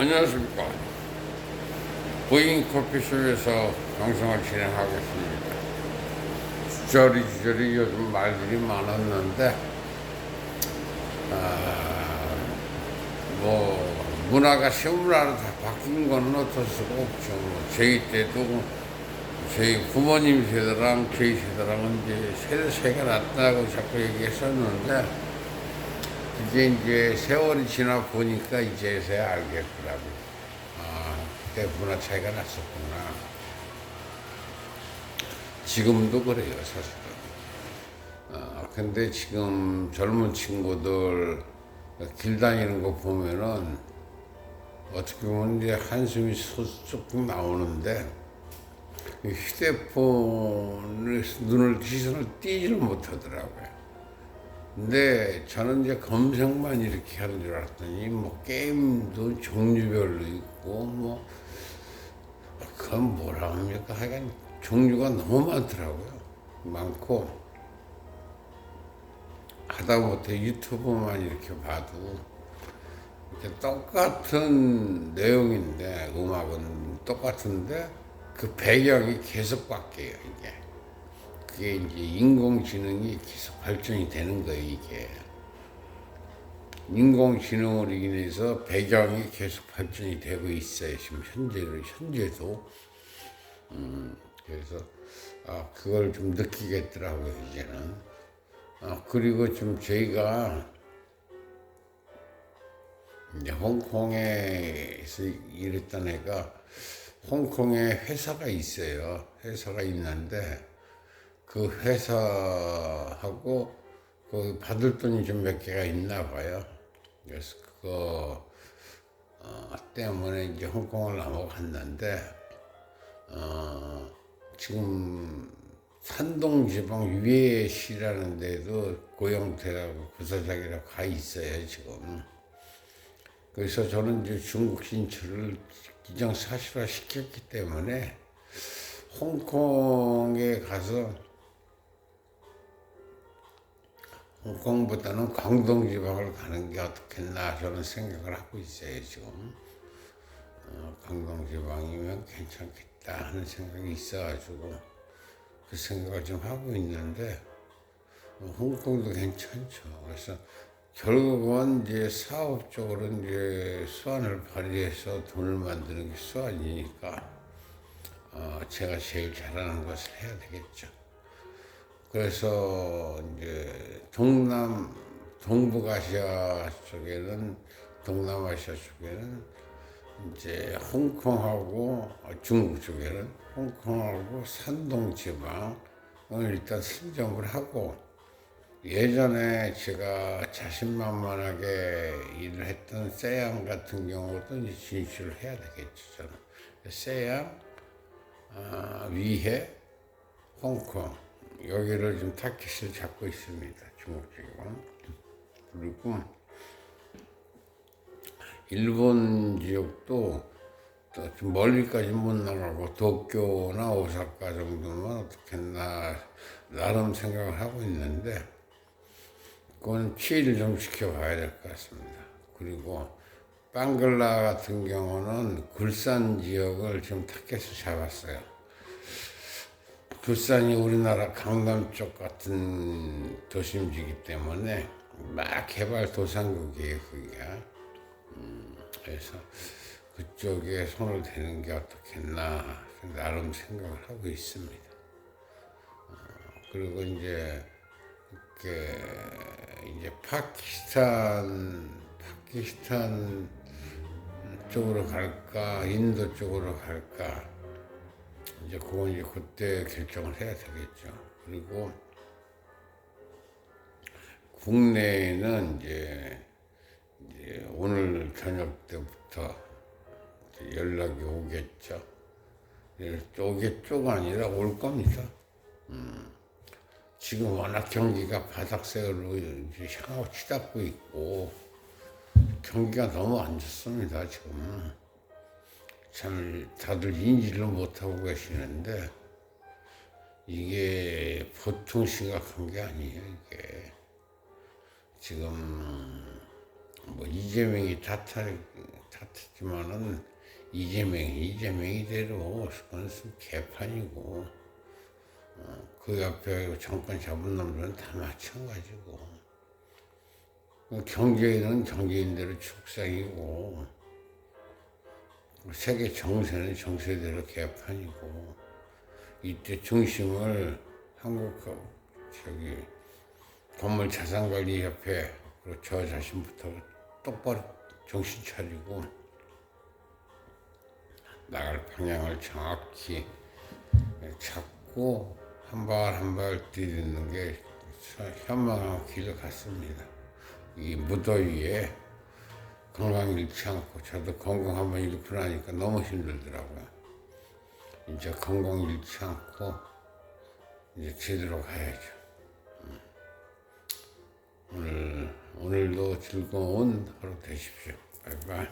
안녕하십니까. 보잉 커피숍에서 방송을 진행하겠습니다. 주저리 주저리 요즘 말들이 많았는데, 아, 뭐, 문화가 세문화로 다 바뀐 건 어쩔 수가 없죠. 뭐 저희 때도 저희 부모님 세대랑 저희 세대랑은 이제 세대 차이가 났다고 자꾸 얘기했었는데, 이제 이제 세월이 지나 보니까 이제서야 알겠더라고. 아, 그때 문화 차이가 났었구나. 지금도 그래요, 사실은. 아, 근데 지금 젊은 친구들 길 다니는 거 보면은 어떻게 보면 이제 한숨이 쏙쏙 나오는데 이 휴대폰을 눈을 시선을 띄지를 못하더라고요. 근데 저는 이제 검색만 이렇게 하는 줄 알았더니 뭐 게임도 종류별로 있고 뭐 그건 뭐라 합니까? 하여간 종류가 너무 많더라고요. 많고 하다못해 유튜브만 이렇게 봐도 이렇게 똑같은 내용인데 음악은 똑같은데 그 배경이 계속 바뀌어요 이게 그게 이제 인공지능이 계속 발전이 되는 거예요, 이게. 인공지능으로 인해서 배경이 계속 발전이 되고 있어요, 지금 현재로, 현재도. 음, 그래서, 아, 그걸 좀 느끼겠더라고요, 이제는. 아, 그리고 좀 저희가 이제 홍콩에서 일했던 애가 홍콩에 회사가 있어요. 회사가 있는데, 그 회사하고 그 받을 돈이 좀 몇 개가 있나 봐요. 그래서 그거 어, 때문에 이제 홍콩을 넘어갔는데 어, 지금 산동지방 유해시라는 데도 고영태라고 부사장이라고 가 있어요 지금. 그래서 저는 이제 중국 진출을 기정 사실화 시켰기 때문에 홍콩에 가서 홍콩보다는 광동 지방을 가는 게 어떻겠나 저는 생각을 하고 있어요 지금 어, 광동 지방이면 괜찮겠다 하는 생각이 있어가지고 그 생각을 좀 하고 있는데 어, 홍콩도 괜찮죠 그래서 결국은 이제 사업적으로 이제 수완을 발휘해서 돈을 만드는 게 수완이니까 어, 제가 제일 잘하는 것을 해야 되겠죠. 그래서 이제 동남 동북아시아 쪽에는 동남아시아 쪽에는 이제 홍콩하고 중국 쪽에는 홍콩하고 산동 지방을 일단 선정을 하고 예전에 제가 자신만만하게 일을 했던 세양 같은 경우도 이제 진출을 해야 되겠죠 저는. 세양 아, 위해 홍콩 여기를 좀 타깃을 잡고 있습니다. 지금 그리고 일본 지역도 좀 멀리까지 못 나가고 도쿄나 오사카 정도만 어떻게나 나름 생각을 하고 있는데 그건 취의를 좀 시켜봐야 될 것 같습니다. 그리고 빵글라 같은 경우는 굴산 지역을 좀 타겟을 잡았어요. 굴산이 우리나라 강남 쪽 같은 도심지기 때문에 막 개발 도상국이에요, 그게. 음, 그래서 그쪽에 손을 대는 게 어떻겠나 나름 생각을 하고 있습니다. 어, 그리고 이제 이렇게 이제 파키스탄 파키스탄 쪽으로 갈까 인도 쪽으로 갈까 이제 그건 이제 그때 결정을 해야 되겠죠. 그리고 국내에는 이제, 이제 오늘 저녁 때부터 연락이 오겠죠. 예, 오겠죠가 아니라 올 겁니다. 음, 지금 워낙 경기가 이제 향하고 치닫고 있고 경기가 너무 안 좋습니다, 지금. 참 다들 인지를 못하고 계시는데 이게 보통 심각한 게 아니에요, 이게. 지금 뭐 이재명이 탓할, 사트지만은 이재명이 이재명이대로 그건 개판이고 어, 그 옆에 정권 잡은 놈들은 다 마찬가지고 경제인은 경제인대로 축상이고 세계 정세는 정세대로 개판이고 이때 중심을 한국 그 저기 건물 자산관리협회 그리고 저 자신부터 똑바로 정신 차리고 나갈 방향을 정확히 잡고 한 발 한발 디디는 게 현명한 길 같습니다. 이 무더위에 건강 잃지 않고 저도 건강 한번 잃고 나니까 너무 힘들더라고요. 이제 건강 잃지 않고 이제 제대로 가야죠. 음. 오늘 오늘도 즐거운 하루 되십시오. 바이바이.